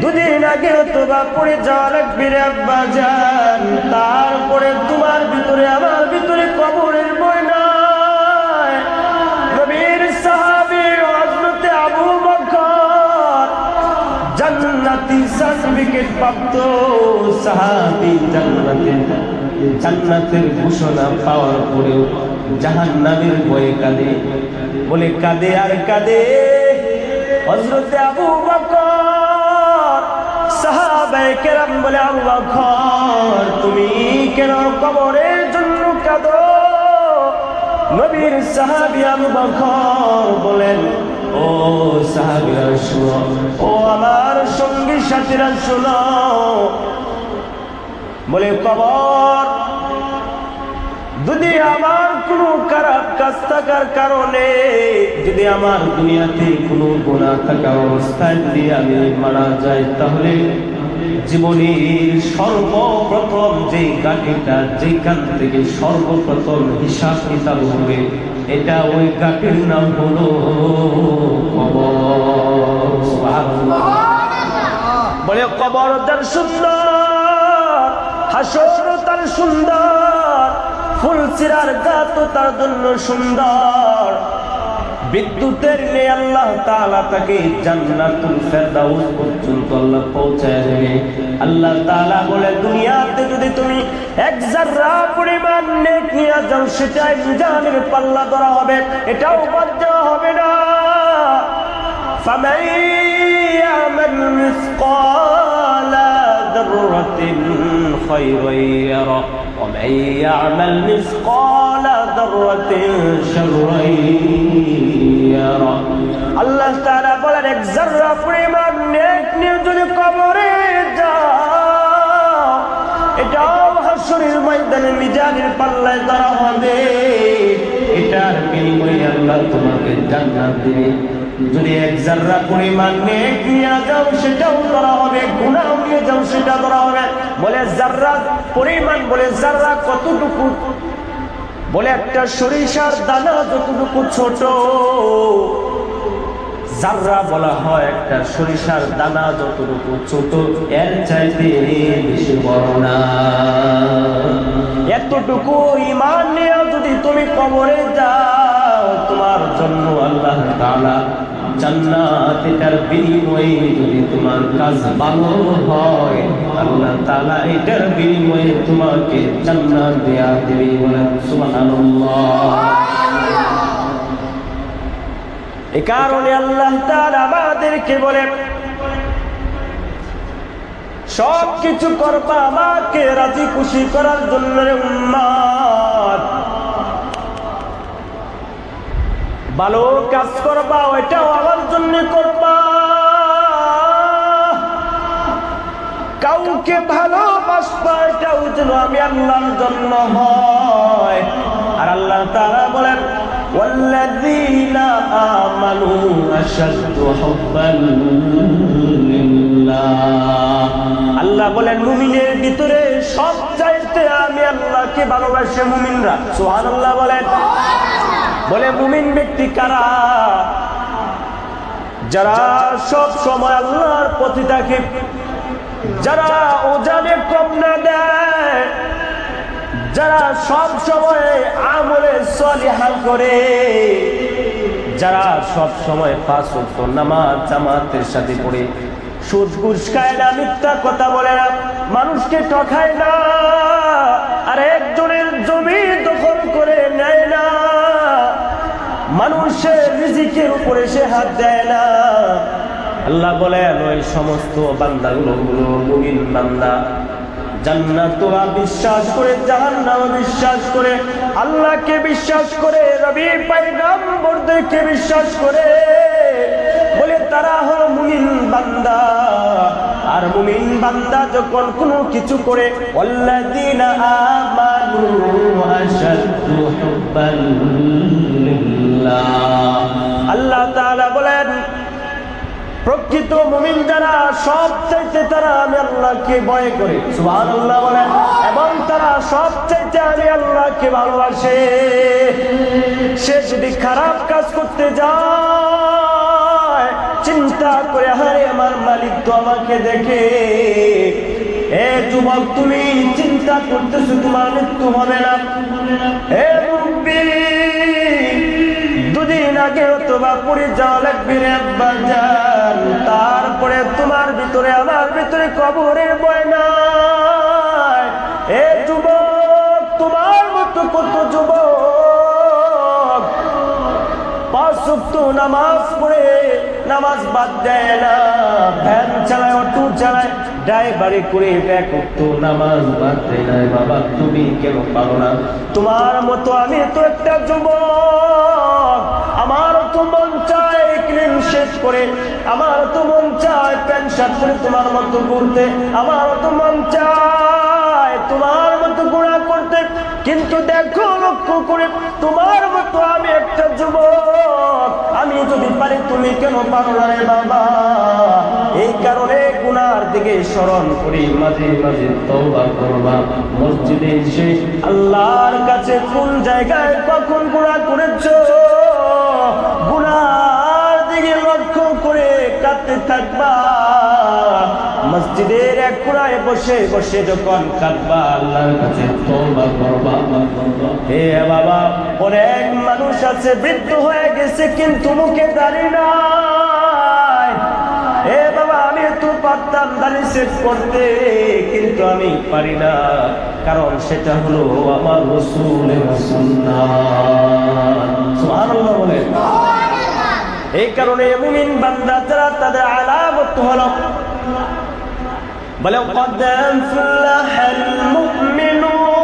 দুদিন আগে তোবা পড়ে তারপরে তোমার ভিতরে, আমার ভিতরে কবরের বই প্রাপ্ত ঘোষণা পাওয়ার পরেও জাহান্নামের ভয়ে কাঁদে। বলে কাঁদে আর কাঁদে। হজরতে আবু বকর, সাহাবায়ে কেরাম বলে আবু বকর তুমি কেন কবরের জন্য কাঁদো? নবীর সাহাবী আবু বকর বলেন, ও সাহাবীরা শুনো, ও আমার সঙ্গী সাথীরা, শুনো। বলে, কবর যদি আমার কোনো খারাপ কাজ থাকার কারণে, যদি আমার দুনিয়াতে কোনো গুণা থাকা অবস্থায় যদি আমি মারা যাই, তাহলে জীবনের সর্বপ্রথম যে গাঠিটা যেখান থেকে সর্বপ্রথম হিসাব কিতাব হবে, এটা ওই গাঠির নাম হলো। বলে কবর তার সুন্দর, হাসর তার সুন্দর ফুল চিরার গাত তার জন্য সুন্দর বিদ্যুতের নেই আল্লাহ তাআলা তাকে জান্নাতুল ফেরদাউস পর্যন্ত আল্লাহ পৌঁছায় দেবে আল্লাহ তাআলা বলে দুনিয়াতে যদি তুমি এক জাররা পরিমাণ নেক নিয়ে যাও সেটা জানের পাল্লা ধরা হবে এটাও বাদ দেওয়া হবে না فمن يعمل مثقال ذرة خيرا يره ومن يعمل مثقال ذرة شرا يره আল্লাহ তাআলা বলেন এক জাররা পরিমাণ নেক নিয়ে যদি কবরে যাও এটাও হাসরের ময়দানে মিজানের পাল্লায় ধরা হবে এটার বিনিময়ে আল্লাহ তোমাকে জান্নাত দিবে যদি এক জাররা পরিমাণ নেক নিয়ে যাও, সেটাও ধরা হবে, গুনাহ নিয়ে যাও, সেটা ধরা হবে। বলে জাররা পরিমাণ বলে জাররা কতটুকু? বলে একটা সরিষার দানা যতটুকু ছোট। জাররা বলা হয় একটা সরিষার দানা যতটুকু ছোট, এর চাইতে বেশি বড় না। এতটুকু ইমান নিয়ে যদি তুমি কবরে যাও তোমার জন্য আল্লাহ এটার বিনিময়ে যদি তোমার কাজ ভালো হয়, আল্লাহ এটার বিনিময়ে তোমাকে জান্নাত দেয়া দেবে এ কারণে আল্লাহ আমাদেরকে বলেন সব কিছু করবা আমাকে রাজি খুশি করার জন্য রে উম্মাদ। ভালো কাজ করবা ওইটাও আমার জন্য করবা কাউকে ভালোবাসবা এটাও যেন আমি আল্লাহর জন্য হয় আর আল্লাহ তারা বলেন والذين آمنوا أشد حبا لله আল্লাহ বলেন মুমিনের ভিতরে সব চাইতে আমি আল্লাহকে ভালোবাসে মুমিনরা সুবহানাল্লাহ বলেন বলে, মুমিন ব্যক্তি কারা? যারা সব সময় আল্লাহর পথে থাকে, যারা ওজানে কম না দেয়, যারা সব সময় আমলে সলিহাল করে, যারা সব সময় পাঁচ ওয়াক্ত নামাজ, জামাতের সাথে পড়ে, সুদ ঘুষ না, মিথ্যা কথা বলে না, মানুষকে ঠকায় না, আর একজনের জমি দখল করে নেয় না। মানুষের রিজিকের উপরে সে হাত দেয় না। আল্লাহ বলেন, ওই সমস্ত বান্দাগুলো গুলো মুমিন বান্দা। জান্নাত বিশ্বাস করে জাহান্নাম বিশ্বাস করে, আল্লাহকে বিশ্বাস করে রবি পয়গম্বরদেরকে বিশ্বাস করে। বলে তারা হলো মুমিন বান্দা। আর মুমিন বান্দা যখন কোনো কিছু করে আল্লাযীনা আমানু আশাদ্দু হুব্বান লিল্লাহ। আল্লাহ বলেন, প্রকৃত মুমিন যারা সব চাইতে তারা আমি আল্লাহকে ভয় করে। সুবহান আল্লাহ বলেন, এবং তারা সব চাইতে আমি আল্লাহকে ভালোবাসে। সে যদি খারাপ কাজ করতে যায়, চিন্তা করে হারে আমার মালিক তো আমাকে দেখে। এ যুবক, তুমি চিন্তা করতেছো, তোমার মৃত্যু হবে না। দুদিন পুরী যাওয়া রে যান তারপরে তোমার ভিতরে, আমার ভিতরে কবরের বয় নাই। এ যুবক, তোমার মতো কত যুবক? নামাজ পড়ে নামাজ বাদ দেয় না। ভ্যান চালায়, অটো চালায়, ড্রাইভারি করে ব্যাক করতো নামাজ বাদ দেয় না। বাবা, তুমি কেন পারো না? তোমার মতো আমি তো একটা যুবক। আমার তো মন চায় ক্লিন শেষ করে, আমার তো মন চায় প্যান্ট শার্ট পরে তোমার মতো ঘুরতে, আমার তো মন চায় তোমার মতো গুণা করতে। কিন্তু দেখো লক্ষ্য করে, তোমার মতো আমি একটা যুবক। আমি যদি পারি, তুমি কেন পারো না রে বাবা? এই কারণে গুনার দিকে স্মরণ করি, মাঝে মাঝে তওবা করবা। মসজিদে এসে আল্লাহর কাছে কোন জায়গায় কখন গুনাহ করেছ? কাঁদতে মসজিদের এক কোনায় বসে বসে যখন কাঁদবা আল্লাহর কাছে তওবা করবা। হে বাবা অনেক মানুষ আছে বৃদ্ধ হয়ে গেছে কিন্তু মুখে দাঁড়িয়ে নাই। এ বাবা আমি তো পারতাম দাঁড়িয়ে সেট করতে কিন্তু আমি পারি না। কারণ সেটা হলো আমার রসুলের সুবহানাল্লাহ বলেন। এই কারণে মুমিন বান্দা যারা তাদের আলামত হলো বলে قد أفلح المؤمنون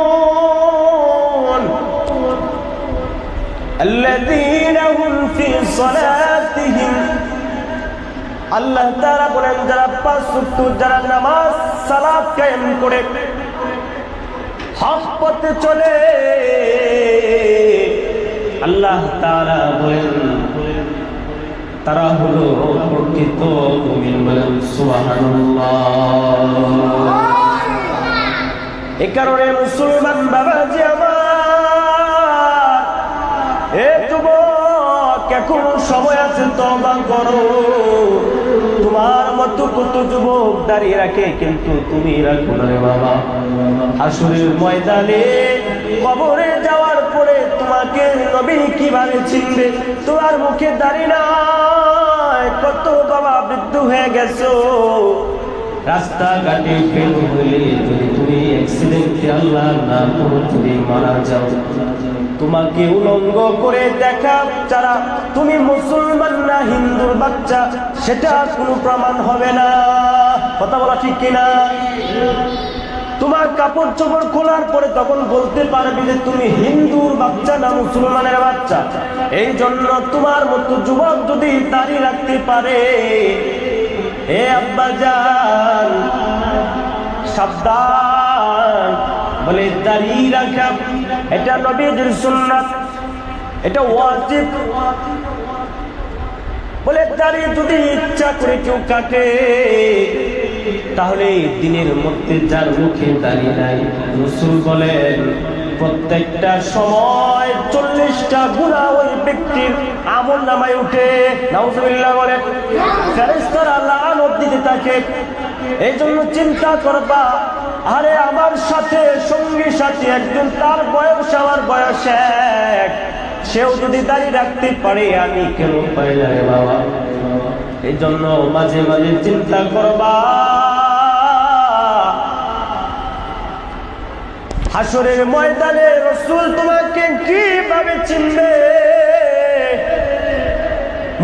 الذين هم في صلاتهم আল্লাহ তারা বলেন যারা পাঁচ ওয়াক্ত যারা নামাজ সালাত কায়েম করে হক পথে চলে আল্লাহ তারা বলেন তারা হলো প্রকৃত মুমিন বলেন এ কারণে মুসলমান বাবাজি আমার, এ যুবক, এখন সময় আছে তবা করো। তোমার মতো কত যুবক দাঁড়িয়ে রাখে, কিন্তু তুমি রাখো না বাবা। আসরের ময়দানে কবরে যাওয়ার পরে তোমাকে নবী কীভাবে চিনবে? তোমার মুখে দাঁড়িয়ে নাই, কত বাবা বৃদ্ধ হয়ে গেছো। রাস্তাঘাটে তোমাকে উলঙ্গ করে দেখা যারা তুমি মুসলমান না হিন্দুর বাচ্চা, সেটা কোনো প্রমাণ হবে না। কথা বলা ঠিক কিনা? তোমার কাপড় চোপড় খোলার পরে তখন বলতে পারবি যে তুমি হিন্দুর বাচ্চা না মুসলমানের বাচ্চা। এই জন্য তোমার মতো যুবক যদি দাঁড়িয়ে রাখতে পারে, হে আব্বা যান সাবধান। বলে দাঁড়িয়ে রাখা, এটা নবীদের সুন্নাত, এটা ওয়াজিব। বলে দাঁড়িয়ে যদি ইচ্ছা করে কেউ কাটে তাহলে দিনের মধ্যে যার মুখে দাঁড়িয়ে নাই, রসুল বলেন, প্রত্যেকটা সময় চল্লিশটা গুণা ওই ব্যক্তির আমল নামায় উঠে। বলেন ফেরেস্তারা থাকে। এই জন্য চিন্তা করবা আরে আমার সাথে সঙ্গী সাথী একজন, তার বয়স আমার বয়স এক। সেও যদি দাঁড়িয়ে রাখতে পারে, আমি কেন রে বাবা? এই জন্য মাঝে মাঝে চিন্তা করবা। হাসরের ময়দানে রসুল তোমাকে কীভাবে চিনবে?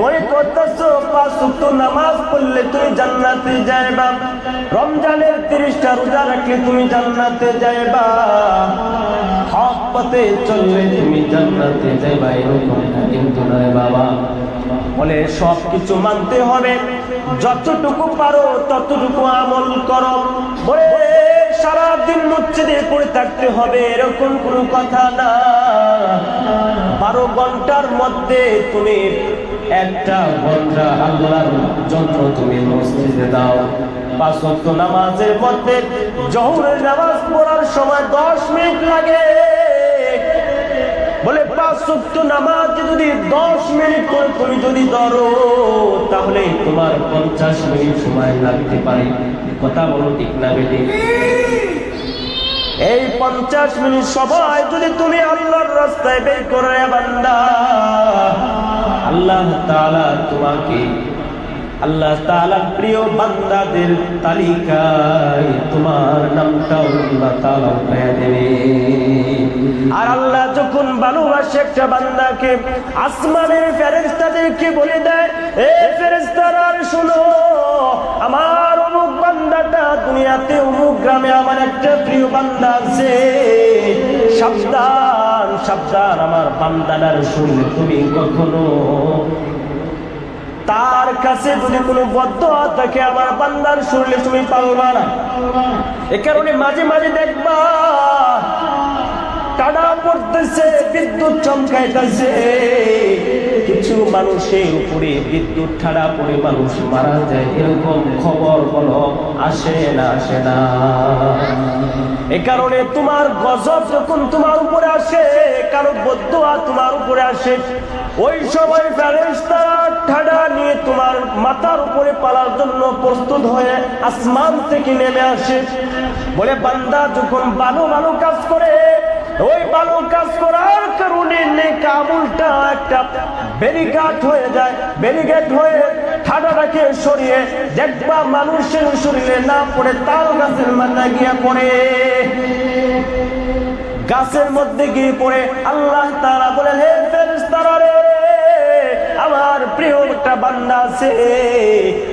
মনে করতেছো, পাঁচ ওয়াক্ত নামাজ পড়লে তুমি জান্নাতে যাইবা। রমজানের তিরিশটা রোজা রাখলে তুমি জান্নাতে যাইবা। হক পথে চললে তুমি জান্নাতে যাইবা এরকম কিন্তু নয় বাবা। বলে সব কিছু মানতে হবে। যতটুকু পারো ততটুকু আমল করো। বলে সারাদিন মসজিদে পড়ে থাকতে হবে এরকম কোনো কথা না। বারো ঘণ্টার মধ্যে তুমি একটা ঘণ্টা আল্লাহর জন্য তুমি মসজিদে দাও। পাঁচ নামাজের মধ্যে জহরের নামাজ পড়ার সময় দশ মিনিট লাগে। বলে পাঁচ সপ্ত নামাজ যদি দশ মিনিট করে তুমি যদি ধরো, তাহলে তোমার পঞ্চাশ মিনিট সময় লাগতে পারে। কথা বলো ঠিক না এই পঞ্চাশ মিনিট সময় যদি তুমি আল্লাহর রাস্তায় বের করে বান্দা, আল্লাহ তোমাকে আল্লাহ তাআলার প্রিয় বান্দাদের তালিকায় তোমার নামটাও আল্লাহ তাআলা উঠায় দেবে। আর আল্লাহ যখন ভালোবাসে একটা বান্দাকে, আসমানের ফেরেশতাদেরকে বলে দেয়, এ ফেরেশতারা শোনো, আমার অমুক বান্দাটা দুনিয়াতে, অমুক গ্রামে আমার একটা প্রিয় বান্দা আছে। সাবধান সাবধান, আমার বান্দাটার শুনলে তুমি কখনো তার কাছে যদি কোনো বদ্ধ থাকে, আমার বান্দার শুনলে তুমি পালবা না। এ কারণে মাঝে মাঝে দেখবা, টানা পড়তেছে, বিদ্যুৎ চমকাইতেছে। কিছু মানুষের উপরে বিদ্যুৎ ঠাড়া পড়ে মানুষ মারা যায়, এরকম খবর বলো, আসে না আসে না। এ কারণে তোমার গজব যখন তোমার উপরে আসে কারও বদুয়া তোমার উপরে আসে। ওই সময় ফেরেশতারা ঠাডা নিয়ে তোমার মাথার উপরে পালার জন্য প্রস্তুত হয়ে আসমান থেকে নেমে আসে। বলে, বান্দা, যখন ভালো ভালো কাজ করে, ওই ভালো কাজ করার কারণে নেক আমলটা একটা ব্যারিকেড হয়ে যায় ব্যারিকেড হয়ে ঠাডাটাকে সরিয়ে দেখবা মানুষের শরীরে না পড়ে, তাল গাছের মাথা গিয়া পড়ে। গাছের মধ্যে গিয়ে পড়ে আল্লাহ তারা বলে হে ফেরেশতারা রে, আমার প্রিয় একটা বান্দা আছে।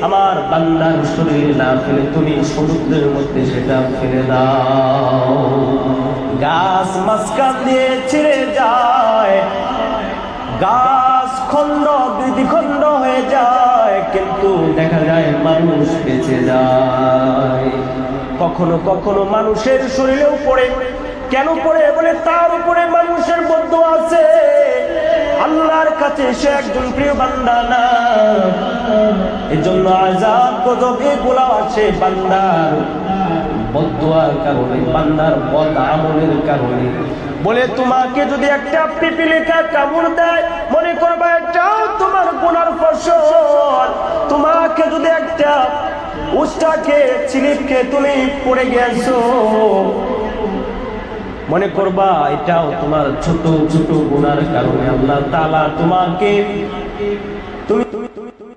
আমার বান্দার শরীর না ফেলে তুমি সমুদ্রের মধ্যে সেটা ফেলে দাও। গাছ মাঝখান দিয়ে ছিঁড়ে যায়। গাছ খণ্ড দুই খণ্ড হয়ে যায়, কিন্তু দেখা যায় মানুষ বেঁচে যায়। কখনো কখনো মানুষের শরীরেও পড়ে। কেন পড়ে? বলে তার উপরে মানুষের বদ্ধ আছে। আল্লাহর কাছে সে একজন প্রিয় বান্দা না। এজন্য আজাদ গজব এগুলা আছে বান্দার কারণে, বান্দার বলে তোমাকে যদি একটা কামড় দেয়, মনে করবা তোমার ফসল। তোমাকে যদি একটা তুমি পড়ে গেছো মনে করবা এটাও তোমার ছোট ছোট গুণার কারণে আল্লাহ তালা তোমাকে